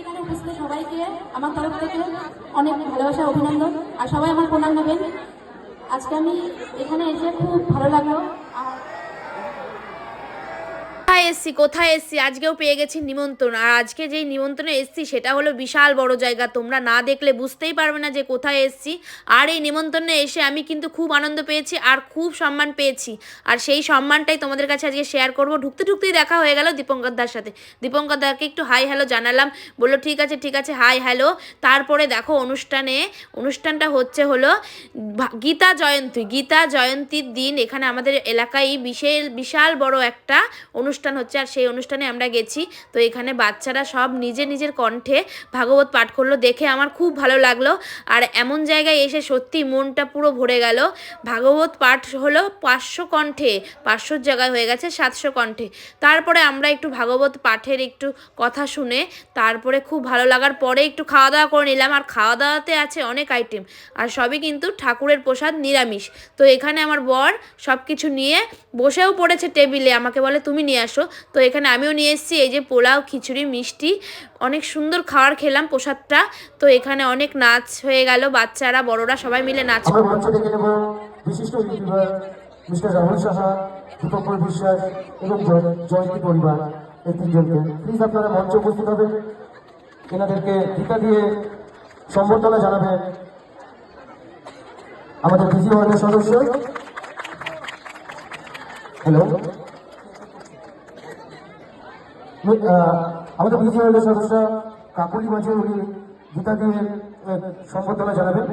এখানে উপস্থিত সবাইকে আমার তরফ থেকে অনেক ভালোবাসা, অভিনন্দন। আর সবাই আমার প্রণাম নেবেন। আজকে আমি এখানে এসে খুব ভালো লাগল। এসছি, কোথায় এসছি? আজকেও পেয়ে গেছি নিমন্ত্রণ। আর আজকে যেই নিমন্ত্রণে এসছি, সেটা হলো বিশাল বড় জায়গা। তোমরা না দেখলে বুঝতেই পারবে না যে কোথায় এসছি। আর এই নিমন্ত্রণে এসে আমি কিন্তু খুব আনন্দ পেয়েছি আর খুব সম্মান পেয়েছি। আর সেই সম্মানটাই তোমাদের কাছে আজকে শেয়ার করব। ঢুকতে ঢুকতেই দেখা হয়ে গেল দীপঙ্কর দার সাথে। দীপঙ্কর দাকে একটু হাই হ্যালো জানালাম। বলল, ঠিক আছে ঠিক আছে হাই হ্যালো তারপরে দেখো অনুষ্ঠানে, অনুষ্ঠানটা হচ্ছে হলো গীতা জয়ন্তী। গীতা জয়ন্তীর দিন এখানে আমাদের এলাকায় বিশাল বিশাল বড় একটা অনুষ্ঠান হচ্ছে আর সেই অনুষ্ঠানে আমরা গেছি। তো এখানে বাচ্চারা সব নিজে নিজের কণ্ঠে ভাগবত পাঠ করল, দেখে আমার খুব ভালো লাগল। আর এমন জায়গায় এসে সত্যি মনটা পুরো ভরে গেল। ভাগবত পাঠ হলো পাঁচশো কণ্ঠে, পাঁচশোর জায়গায় হয়ে গেছে সাতশো কণ্ঠে। তারপরে আমরা একটু ভাগবত পাঠের একটু কথা শুনে, তারপরে খুব ভালো লাগার পরে একটু খাওয়া দাওয়া করে নিলাম। আর খাওয়া দাওয়াতে আছে অনেক আইটেম আর সবই কিন্তু ঠাকুরের প্রসাদ নিরামিষ। তো এখানে আমার বর সব কিছু নিয়ে বসেও পড়েছে টেবিলে, আমাকে বলে, তুমি নিয়ে আসো। তো এখানে আমিও নিয়ে এসেছি এই যে পোলাও খিচুড়ি মিষ্টি অনেক সুন্দর খাবার খেলাম প্রসাদটা। তো এখানে অনেক নাচ হয়ে গেল বাচ্চারা বড়রা সবাই মিলে নাচ আমরা মঞ্চ ডেকে নেব বিশিষ্ট মিস্টার রাহুল সাহা দীপঙ্কর বিশ্বাস এবং জয়ন্তী পরিবার এই তিনজনকে। প্লিজ আপনারা মঞ্চে উপস্থিত হবেন। এনাদেরকে টিকা দিয়ে সম্বর্ধনা জানাবেন। আমাদের বিজি ওয়ার্ডের সদস্য। হ্যালো আমাদের ওয়ার্ডের সদস্য কাকুলি মাঝে উনি গীতা দিয়ে সম্বর্ধনা জানাবেন।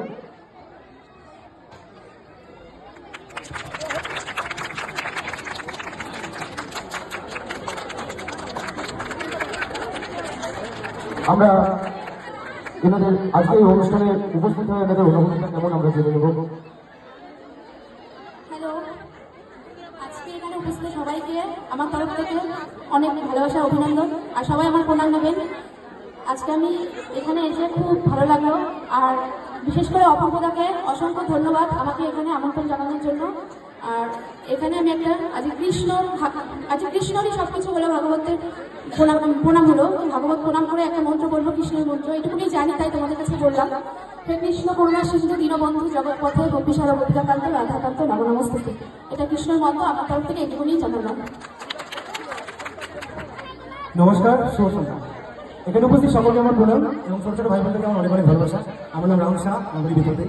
আমরা এনাদের আজকে এই অনুষ্ঠানে উপস্থিত হয়ে এনাদের অনুভূতিটা কেমন আমরা জেনে নেব হ্যালো আজকে এখানে উপস্থিত সবাইকে আমার তরফ থেকে অনেক ভালোবাসা, অভিনন্দন। আর সবাই আমার প্রণাম নেবেন। আজকে আমি এখানে এসে খুব ভালো লাগল। আর বিশেষ করে অপূর্বদাকে অসংখ্য ধন্যবাদ আমাকে এখানে আমন্ত্রণ জানানোর জন্য। আর এখানে আমি একটা আজ কৃষ্ণ আজ কৃষ্ণরই সব কিছু হলো ভাগবতের প্রণাম প্রণাম হলো। ভাগবত প্রণাম করে একটা মন্ত্র বলব কৃষ্ণের মন্ত্র। এটুকুনি জানি, তাই তোমাদের কাছে বললাম। কৃষ্ণ, করুণা সিন্ধু, দীনবন্ধু জগৎ পথে গোপীসার গোপিকাকান্ত রাধাকান্ত, নবনমস্তুতি। এটা কৃষ্ণের মন্ত্র, আমার তরফ থেকে এটুকুনি জানালাম নমস্কার, শুভ এখানে উপস্থিত সকলকে আমার প্রণাম এবং ছোট ছোট ভাই বোনদেরকে আমার অনেক অনেক ভালোবাসা। আমার নাম রাহুল শাহ আমাদের ভিতরে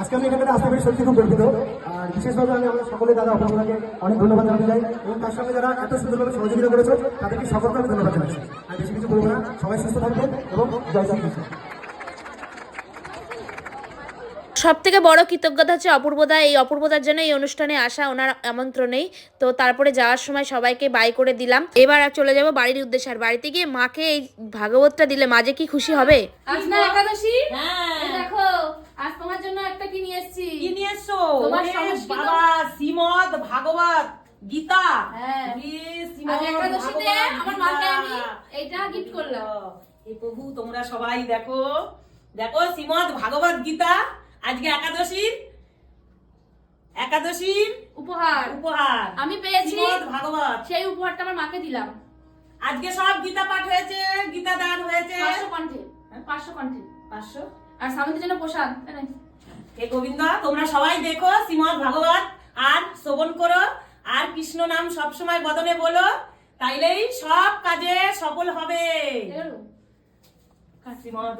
আজকে আমি এখানে আসতে পেরে সত্যি খুব গর্বিত। আর বিশেষভাবে আমি আমার সকলে দাদা অপরাধকে অনেক ধন্যবাদ জানাতে চাই এবং তার সঙ্গে যারা এত সুন্দরভাবে সহযোগিতা করেছে, তাদেরকে সকলকে ধন্যবাদ জানাচ্ছি। আর বেশি কিছু বলব না, সবাই সুস্থ থাকবেন এবং জয় শ্রীকৃষ্ণ। সব থেকে বড় কৃতজ্ঞতা হচ্ছে অপূর্বদা। এই অপূর্বদার জন্য এই অনুষ্ঠানে আসা ওনার আমন্ত্রণেই। তো তারপরে যাওয়ার সময় সবাইকে বাই করে দিলাম। এবার আর চলে যাব বাড়ির উদ্দেশ্যে। আর বাড়িতে গিয়ে মাকে এই ভাগবতটা দিলে মা যে কি খুশি হবে? আজ না একাদশী? হ্যাঁ। দেখো আজ তোমার জন্য একটা কি নিয়ে এসেছি? কি নিয়ে এসছো? তোমার বাবা শ্রীমদ ভাগবত গীতা। হ্যাঁ। আজ একাদশীতে আমার মাকে আমি এইটা গিফট করলাম। হে প্রভু তোমরা সবাই দেখো। দেখো শ্রীমদ ভাগবত গীতা। আজকে একাদশীর একাদশীর উপহার। উপহার। আমি পেয়েছি ভাগবত। সেই উপহারটা আমার মাকে দিলাম। আজকে সব গীতা পাঠ হয়েছে গীতা দান হয়েছে। পাঁচশো কণ্ঠে পাঁচশো কণ্ঠে। পাঁচশো? আর স্বামীদের জন্য প্রসাদ হে গোবিন্দ তোমরা সবাই দেখো শ্রীমদ ভাগবত। আর শ্রবণ করো। আর কৃষ্ণ নাম সব সময় বদনে বলো। তাইলেই সব কাজে সফল হবে? শ্রীমদ